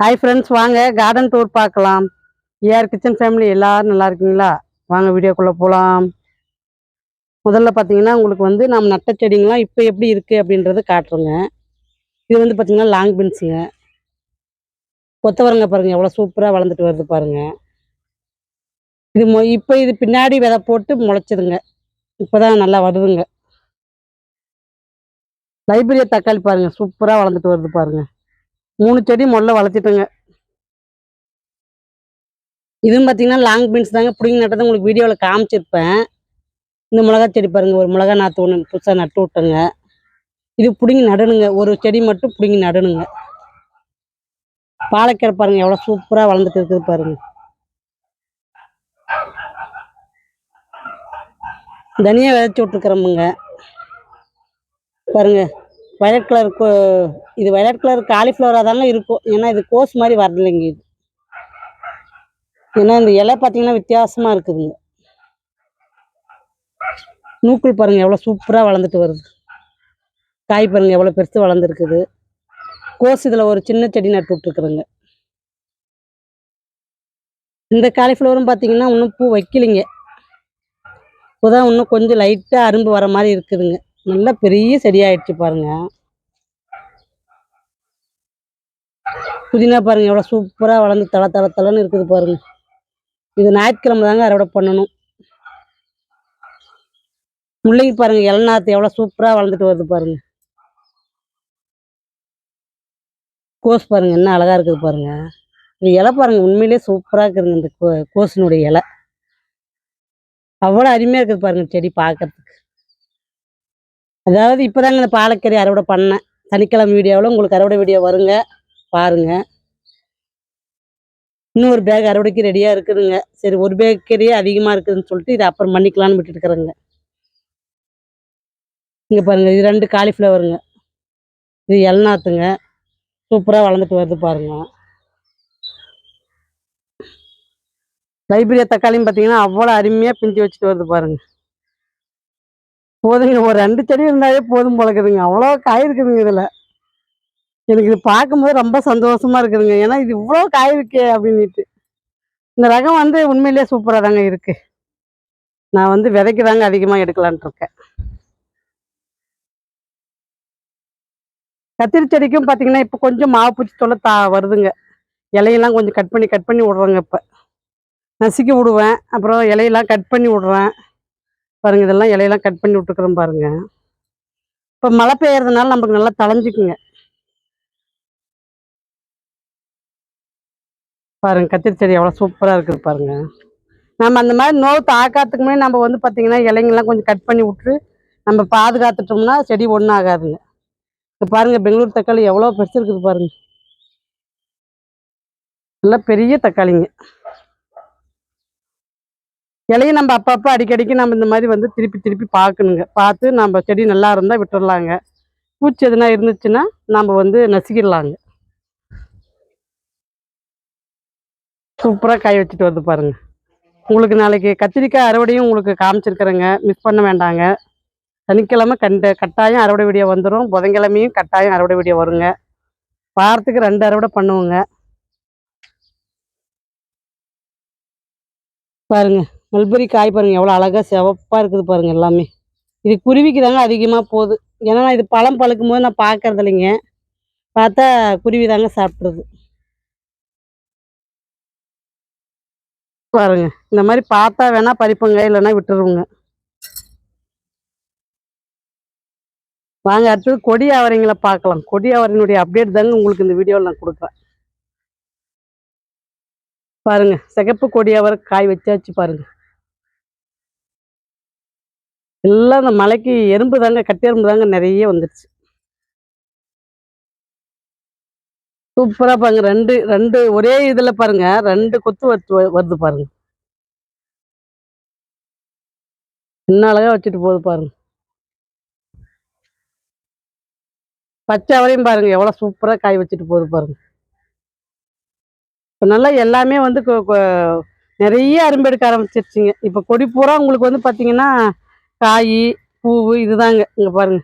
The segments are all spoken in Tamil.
ஹாய் ஃப்ரெண்ட்ஸ் வாங்க கார்டன் டூர் பார்க்கலாம். ஏஆர் கிச்சன் ஃபேமிலி எல்லாரும் நல்லா இருக்கீங்களா? வாங்க வீடியோக்குள்ளே போகலாம் முதல்ல பார்த்தீங்கன்னா உங்களுக்கு வந்து நம்ம நட்ட செடிங்களாம் இப்போ எப்படி இருக்குது அப்படின்றத காட்டுறோங்க. இது வந்து பார்த்திங்கன்னா லாங் பீன்ஸுங்க கொத்தவரங்க பாருங்கள் எவ்வளோ சூப்பராக வளர்ந்துட்டு வருது பாருங்கள் இது மொ இப்போ இது பின்னாடி விதை போட்டு முளைச்சிதுங்க. இப்போ தான் நல்லா வருதுங்க. லைப்ரரிய தக்காளி பாருங்கள் சூப்பராக வளர்ந்துட்டு வருது பாருங்கள் மூணு செடி முதல்ல வளர்த்திட்டேங்க. இதுவும் பார்த்தீங்கன்னா லாங் பீன்ஸ் தாங்க. பிடிங்கி நட்டதை உங்களுக்கு வீடியோவில் காமிச்சிருப்பேன். இந்த மிளகா செடி பாருங்கள் ஒரு மிளகா நாற்று ஒன்று புதுசாக நட்டு விட்டோங்க. இது பிடுங்கி நடணுங்க. ஒரு செடி மட்டும் பிடுங்கி நடணுங்க. பாலக்கீரை பாருங்கள் எவ்வளோ சூப்பராக வளர்ந்துட்டு இருக்குது பாருங்க. தனியாக விதைச்சி விட்ருக்குறோமுங்க பாருங்க. வயலட் கலர் இது வயலட் கலர் காலிஃப்ளவராக தானே இருக்கும். ஏன்னா இது கோஸ் மாதிரி வரலைங்க இது. ஏன்னா இந்த இலை பார்த்தீங்கன்னா வித்தியாசமாக இருக்குதுங்க. நூக்குள் பாருங்க எவ்வளோ சூப்பராக வளர்ந்துட்டு வருது. காய் பாருங்கள் எவ்வளோ பெருசு வளர்ந்துருக்குது. கோஸ் இதில் ஒரு சின்ன செடி நட்டு விட்ருக்குறேங்க இந்த காலிஃப்ளவரும் பார்த்தீங்கன்னா இன்னும் பூ வைக்கலைங்க. இப்போதான் இன்னும் கொஞ்சம் லைட்டாக அரும்பு வர மாதிரி இருக்குதுங்க. நல்லா பெரிய செடியாயிடுச்சு பாருங்க. புதினா பாருங்க எவ்வளோ சூப்பராக வளர்ந்து தள தள தளன்னு இருக்குது பாருங்க. இது ஞாயிற்றுக்கிழமை தாங்க அறுவடை பண்ணணும். முள்ளங்கி பாருங்க இளநாத்து எவ்வளோ சூப்பராக வளர்ந்துட்டு வருது பாருங்க. கோஸ் பாருங்க என்ன அழகா இருக்குது பாருங்க. இந்த இலை பாருங்க உண்மையிலேயே சூப்பராக இருக்குதுங்க இந்த கோ- கோஸினுடைய இலை. அவ்வளோ அருமையாக இருக்குது பாருங்க செடி பார்க்கறதுக்கு அதாவது இப்போதாங்க இந்த பாலக்கறி அறுவடை பண்ணேன் சனிக்கிழமை வீடியோவில் உங்களுக்கு அறுவடை வீடியோ வருங்க. பாருங்க. இன்னும் ஒரு பேக் அறுவடைக்கு ரெடியாக இருக்குதுங்க. சரி ஒரு பேக் கறியே அதிகமாக இருக்குதுன்னு சொல்லிட்டு இதை அப்புறம் பண்ணிக்கலாம்னு விட்டுட்டு இருக்கிறேங்க இங்கே பாருங்க இது ரெண்டு காலிஃப்ளவருங்க இது எல்நாத்துங்க. சூப்பராக வளர்ந்துட்டு வருது பாருங்க. லைப்ரரியா தக்காளியும் பார்த்தீங்கன்னா அவ்வளோ அருமையாக பிஞ்சு வச்சுட்டு வருது பாருங்கள் போதுங்க ஒரு ரெண்டு செடி இருந்தாலே போதும் பழக்குதுங்க அவ்வளோ காய் இருக்குதுங்க இதில். எனக்கு இது பார்க்கும்போது ரொம்ப சந்தோஷமா இருக்குதுங்க. ஏன்னா இது இவ்வளோ காய் இருக்கே அப்படின்னுட்டு. இந்த ரகம் வந்து உண்மையிலேயே சூப்பராக தாங்க இருக்குது நான் வந்து விதைக்கு தாங்க அதிகமாக எடுக்கலான்ட்ருக்கேன் கத்திரி செடிக்கும் பார்த்தீங்கன்னா இப்போ கொஞ்சம் மாவு பூச்சி தொல்லை தா வருதுங்க. இலையெல்லாம் கொஞ்சம் கட் பண்ணி கட் பண்ணி விட்றேங்க இப்போ. நசுக்கி விடுவேன். அப்புறம் இலையெல்லாம் கட் பண்ணி விட்றேன். பாருங்க இதெல்லாம் இலையெல்லாம் கட் பண்ணி விட்டுக்கிறோம் பாருங்க. இப்போ மழை பெய்யறதுனால நமக்கு நல்லா தளைஞ்சிக்குங்க பாருங்க கத்திரி செடி எவ்வளோ சூப்பராக இருக்குது பாருங்க. நம்ம அந்த மாதிரி நோவு தாக்காத்துக்கு முன்னாடி நம்ம வந்து பார்த்தீங்கன்னா இலைங்கெல்லாம் கொஞ்சம் கட் பண்ணி விட்டு நம்ம பாதுகாத்துட்டோம்னா செடி ஒன்றும் ஆகாதுங்க இப்போ பாருங்கள் பெங்களூர் தக்காளி எவ்வளோ பெருசு இருக்குது பாருங்க. நல்லா பெரிய தக்காளிங்க. இலையை நம்ம அப்பப்போ அடிக்கடிக்கு நம்ம இந்த மாதிரி வந்து திருப்பி திருப்பி பார்க்கணுங்க பார்த்து நம்ம செடி நல்லா இருந்தால் விட்டுடலாங்க பூச்சி எதுனா இருந்துச்சுன்னா நம்ம வந்து நசுக்கிடலாங்க. சூப்பராக காய் வச்சுட்டு வருது பாருங்க. உங்களுக்கு நாளைக்கு கத்திரிக்காய் அறுவடையும் உங்களுக்கு காமிச்சிருக்கிறேங்க. மிஸ் பண்ண வேண்டாங்க. சனிக்கிழமை கண்ட கட்டாயம் அறுவடை வீடியோ வந்துடும் புதன்கிழமையும் கட்டாயம் அறுவடை வீடியோ வருங்க. வாரத்துக்கு ரெண்டு அறுவடை பண்ணுவோங்க. பாருங்க. மல்பரி காய் பாருங்க எவ்வளோ அழகாக சிவப்பாக இருக்குது பாருங்க எல்லாமே. இது குருவிக்கு தாங்க அதிகமாக போகுது. ஏன்னா நான் இது பழம் பழுக்கும் போது நான் பார்க்கறது இல்லைங்க. பார்த்தா குருவி தாங்க சாப்பிட்ருது பாருங்க இந்த மாதிரி பார்த்தா வேணா பறிப்போங்க இல்லைன்னா விட்டுருவோங்க. வாங்க அடுத்தது கொடி அவரைங்களை பார்க்கலாம். கொடி அவரையினுடைய அப்டேட் தாங்க உங்களுக்கு இந்த வீடியோவில் நான் கொடுக்குறேன். பாருங்க சிகப்பு கொடி அவரை காய் வச்சாச்சு பாருங்க. எல்லாம் அந்த மலைக்கு எறும்பு தாங்க கட்டெரும்பு தாங்க நிறைய வந்துடுச்சு சூப்பராக பாருங்க ரெண்டு ரெண்டு ஒரே இதில் பாருங்க ரெண்டு கொத்து வருது வருது பாருங்க. என்ன அழகாக வச்சுட்டு போகுது பாருங்க. பச்சை அவரையும் பாருங்க எவ்வளோ சூப்பராக காய் வச்சுட்டு போகுது பாருங்க. இப்போ நல்லா எல்லாமே வந்து கொ- நிறைய அரும்பெடுக்க ஆரம்பிச்சிருச்சிங்க ஆரம்பிச்சிருச்சுங்க. இப்போ கொடி பூரா உங்களுக்கு வந்து பார்த்தீங்கன்னா காய் பூவு இதுதாங்க. இங்கே பாருங்க.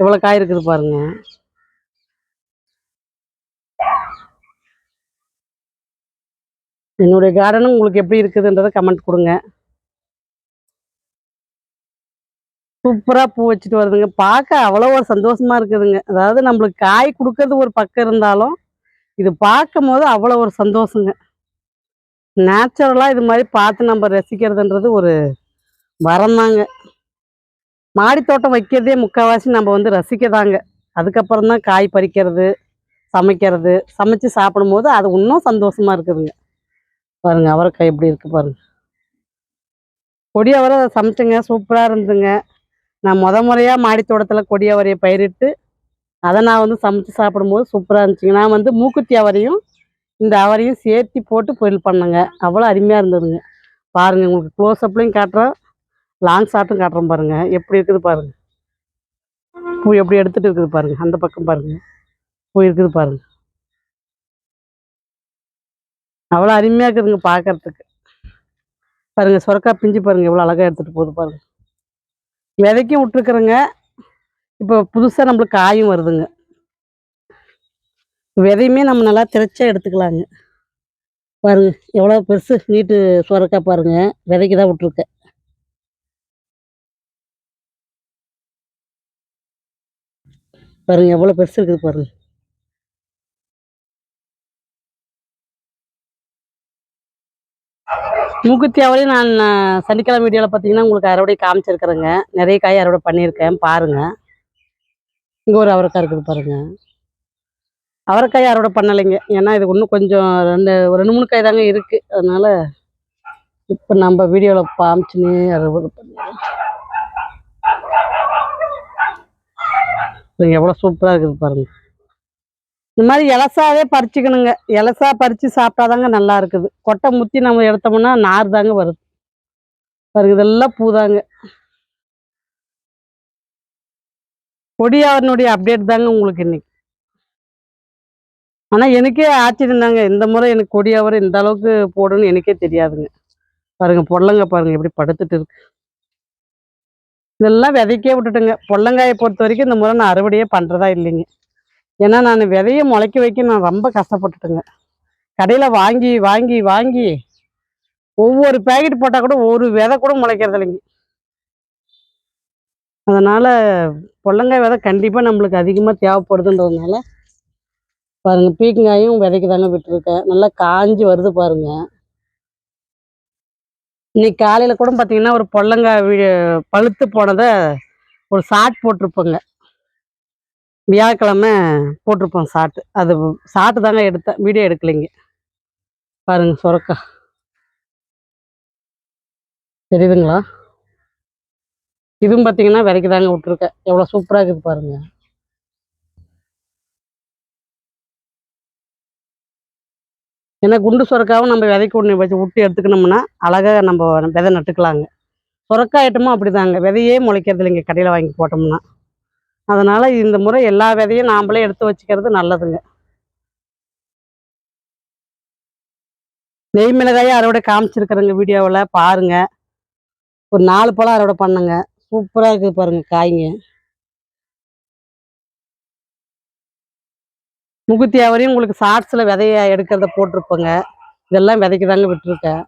எவ்வளோ காய் இருக்குது பாருங்க. என்னுடைய கார்டனும் உங்களுக்கு எப்படி இருக்குதுன்றதை கமெண்ட் கொடுங்க. சூப்பராக பூ வச்சுட்டு வருதுங்க. பார்க்க அவ்வளோ ஒரு சந்தோஷமா இருக்குதுங்க. அதாவது நம்மளுக்கு காய் கொடுக்கறது ஒரு பக்கம் இருந்தாலும் இது பார்க்கும் போது அவ்வளோ ஒரு சந்தோஷங்க. நேச்சுரலாக இது மாதிரி பார்த்து நம்ம ரசிக்கிறதுன்றது ஒரு வரந்தாங்க மாடித்தோட்டம் வைக்கிறதே முக்கால்வாசி நம்ம வந்து ரசிக்கதாங்க. அதுக்கப்புறம் தான் காய் பறிக்கிறது சமைக்கிறது சமைச்சு சாப்பிடும்போது அது இன்னும் சந்தோஷமா இருக்குதுங்க. பாருங்க அவரைக்காய் எப்படி இருக்கு பாருங்க. கொடி அவரை சமைச்சேங்க சூப்பராக இருந்துங்க நான் முத முறையாக மாடித்தோட்டத்தில் கொடி அவரையை பயிரிட்டு அதை நான் வந்து சமைச்சு சாப்பிடும்போது சூப்பராக இருந்துச்சுங்க. நான் வந்து மூக்குத்தி அவரையும் இந்த அவரையும் சேர்த்து போட்டு பொரியல் பண்ணேங்க. அவ்வளோ அருமையாக இருந்ததுங்க. பாருங்கள் உங்களுக்கு க்ளோஸ் அப்லையும் காட்டுறேன். லாங் ஷாட்டும் காட்டுறேன் பாருங்கள் எப்படி இருக்குது பாருங்கள் பூ எப்படி எடுத்துகிட்டு இருக்குது பாருங்கள் அந்த பக்கம் பாருங்க. பூ இருக்குது பாருங்க. அவ்வளோ அருமையாக இருக்குதுங்க பார்க்கறதுக்கு. பாருங்கள் சுரக்கா பிஞ்சு பாருங்கள் எவ்வளோ அழகாக எடுத்துகிட்டு போகுது பாருங்கள் விதைக்கும் விட்டுருக்குறேங்க. இப்போ புதுசாக நம்மளுக்கு காயும் வருதுங்க. விதையுமே நம்ம நல்லா திரைச்சா எடுத்துக்கலாங்க. பாருங்கள் எவ்வளோ பெருசு நீட்டு சுரக்கா பாருங்க. விதைக்கு தான் விட்ருக்கேன் பாருங்க எவ்வளோ பெருசு இருக்குது பாருங்க. மூக்குத்தி அவரையும் நான் சனிக்கிழமை வீடியோவில் பார்த்தீங்கன்னா உங்களுக்கு அறுவடை காமிச்சிருக்கிறேங்க. நிறைய காய் அறுவடை பண்ணியிருக்கேன் பாருங்க. இங்கே ஒரு அவரைக்காய் இருக்குது பாருங்க. அவரைக்காய் அறுவடை பண்ணலைங்க. ஏன்னா இது இன்னும் கொஞ்சம் ரெண்டு ஒரு ரெண்டு மூணு காய் தாங்க இருக்குது அதனால் இப்போ நம்ம வீடியோவில் காமிச்சுன்னு அறுவடை பண்ணிடலாம் எவ்வளோ சூப்பராக இருக்குது பாருங்க. இந்த மாதிரி இலசாவே பறிச்சுக்கணுங்க. இலசா பறித்து சாப்பிட்டாதாங்க நல்லா இருக்குது. கொட்டை முத்தி நம்ம எடுத்தோம்னா நார் தாங்க வருது. பாருங்க இதெல்லாம் பூதாங்க. கொடியாவனுடைய அப்டேட் தாங்க உங்களுக்கு இன்னைக்கு. ஆனால் எனக்கே ஆச்சரியம் தாங்க இந்த முறை எனக்கு கொடியாவரம் இந்த அளவுக்கு போடுன்னு எனக்கே தெரியாதுங்க. பாருங்க பொடலங்க பாருங்க எப்படி படுத்துட்டு இருக்கு. இதெல்லாம் விதைக்கே விட்டுட்டுங்க. பொள்ளங்காயை பொறுத்த வரைக்கும் இந்த முறை நான் அறுவடையே பண்ணுறதா இல்லைங்க. ஏன்னா நான் விதைய முளைக்க வைக்க நான் ரொம்ப கஷ்டப்பட்டுட்டேங்க. கடையில் வாங்கி வாங்கி வாங்கி ஒவ்வொரு பேக்கெட் போட்டால் கூட ஒரு விதை கூட முளைக்கிறது இல்லைங்க. அதனால் பொள்ளங்காய் விதை கண்டிப்பாக நம்மளுக்கு அதிகமாக தேவைப்படுதுன்றதுனால பாருங்க பீக்கங்காயும் விதைக்கு தாங்க விட்டுருக்கேன். நல்லா காஞ்சி வருது பாருங்க. இன்னைக்கு காலையில் கூட பார்த்தீங்கன்னா ஒரு பொள்ளங்காய் வி- பழுத்து போனதை ஒரு சாட் போட்டிருப்போங்க. வியாழக்கிழமை போட்டிருப்போம் சாட்டு. அது சாட்டு தாங்க எடுத்தேன் வீடியோ எடுக்கலைங்க. பாருங்க சுரக்கா. தெரியுதுங்களா? இதுவும் பார்த்தீங்கன்னா விதைக்கு தாங்க விட்டுருக்கேன். எவ்வளோ சூப்பராக இருக்குது பாருங்கள் ஏன்னா குண்டு சுரக்காவும் நம்ம விதைக்கு ஒன்று வச்சு விட்டு எடுத்துக்கணும்னா அழகாக நம்ம விதை நட்டுக்கலாங்க. சுரக்கா ஐட்டமும் அப்படிதாங்க. விதையே முளைக்கிறது இல்லைங்க கடையில் வாங்கி போட்டோம்னா. அதனால் இந்த முறை எல்லா விதையும் நாம்ளே எடுத்து வச்சுக்கிறது நல்லதுங்க. நெய் மிளகாயை அறுவடை காமிச்சிருக்கிறேங்க வீடியோவில். பாருங்க. ஒரு நாலு பழம் அறுவடை பண்ணுங்க. சூப்பராக இருக்குது பாருங்க காய்ங்க. முகுத்தி அவரையும் உங்களுக்கு ஷார்ட்ஸில் விதைய எடுக்கிறத போட்டிருப்பேங்க. இதெல்லாம் விதைக்கு தாங்க விட்டுருக்கேன்.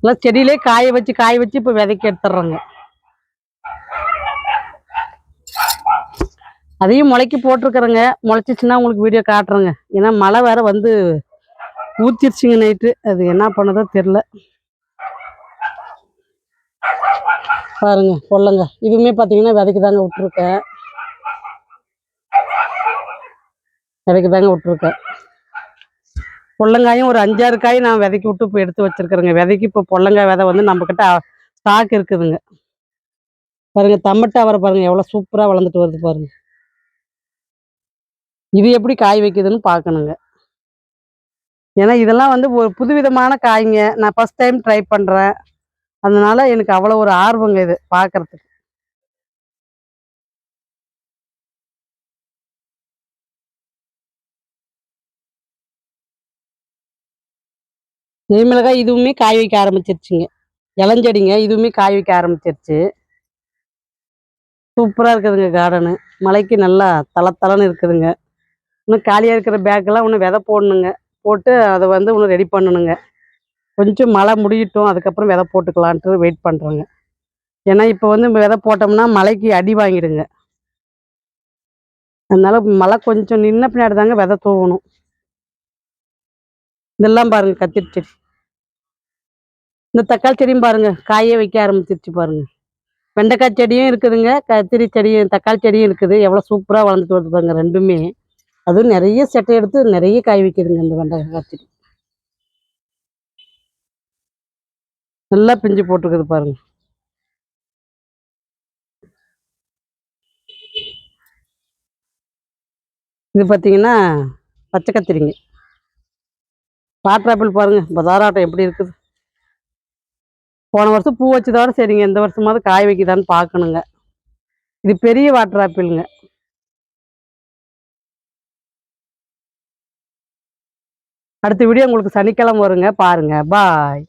எல்லாம் செடியிலே காய வச்சு காய வச்சு இப்போ விதைக்கு எடுத்துடுறேங்க. அதையும் முளைக்கி போட்டிருக்கிறேங்க. முளைச்சிச்சுன்னா உங்களுக்கு வீடியோ காட்டுறேங்க. ஏன்னா மழை வேற வந்து ஊத்திருச்சுங்க நைட்டு அது என்ன பண்ணதோ தெரில பாருங்க சொல்லுங்க இதுவுமே பார்த்தீங்கன்னா விதைக்கு தாங்க விட்டுருக்கேன். விதைக்க தாங்க விட்டுருக்கேன். பொள்ளங்காயும் ஒரு அஞ்சாறு காய் நான் விதைக்கி விட்டு இப்போ எடுத்து வச்சிருக்கிறேங்க. விதைக்கு இப்போ பொள்ளங்காய் விதை வந்து நம்மக்கிட்ட ஸ்டாக் இருக்குதுங்க. பாருங்க தம்மட்டை அவரை பாருங்க எவ்வளோ சூப்பராக வளர்ந்துட்டு வருது பாருங்க. இது எப்படி காய் வைக்குதுன்னு பார்க்கணுங்க. ஏன்னா இதெல்லாம் வந்து ஒரு புதுவிதமான காய்ங்க. நான் ஃபர்ஸ்ட் டைம் ட்ரை பண்ணுறேன் அதனால எனக்கு அவ்வளோ ஒரு ஆர்வங்க இது பார்க்கறதுக்கு. நெய்மிளகாய் இதுவுமே காய வைக்க ஆரம்பிச்சிருச்சுங்க. இளஞ்செடிங்க இதுவுமே காய் வைக்க ஆரம்பிச்சிருச்சு. சூப்பராக இருக்குதுங்க கார்டனு மலைக்கு நல்லா தள தளன்னு இருக்குதுங்க. இன்னும் காலியாக இருக்கிற பேக்கெல்லாம் இன்னும் விதை போடணுங்க. போட்டு அதை வந்து இன்னும் ரெடி பண்ணணுங்க. கொஞ்சம் மழை முடியட்டும் அதுக்கப்புறம் விதை போட்டுக்கலான்ட்டு வெயிட் பண்ணுறோங்க ஏன்னா இப்போ வந்து விதை போட்டோம்னா மழைக்கு அடி வாங்கிடுங்க. அதனால் மழை கொஞ்சம் நின்ன பின்னாடி தாங்க விதை தூவணும். இதெல்லாம் பாருங்க கத்திரி செடி இந்த தக்காளி செடியும் பாருங்க காயே வைக்க ஆரம்பிச்சிருச்சு பாருங்க. வெண்டைக்காய் செடியும் இருக்குதுங்க கத்திரி செடியும் தக்காளி செடியும் இருக்குது. எவ்வளோ சூப்பராக வளர்ந்துட்டு வருது பாருங்க ரெண்டுமே. அதுவும் நிறைய செட்டை எடுத்து நிறைய காய் வைக்குதுங்க இந்த வெண்டைக்காய் செடி. நல்லா பிஞ்சு போட்டிருக்குது பாருங்க. இது பார்த்தீங்கன்னா பச்சை கத்திரிங்க. வாட்டர் ஆப்பிள் பாருங்க. பதாராட்டம் எப்படி இருக்குது? போன வருஷம் பூ வச்சதோட சரிங்க. இந்த வருஷமாவது காய் வைக்குதான்னு பார்க்கணுங்க. இது பெரிய வாட்டர் ஆப்பிளுங்க. அடுத்த வீடியோ உங்களுக்கு சனிக்கிழமை வருங்க. பாருங்க. பாய்.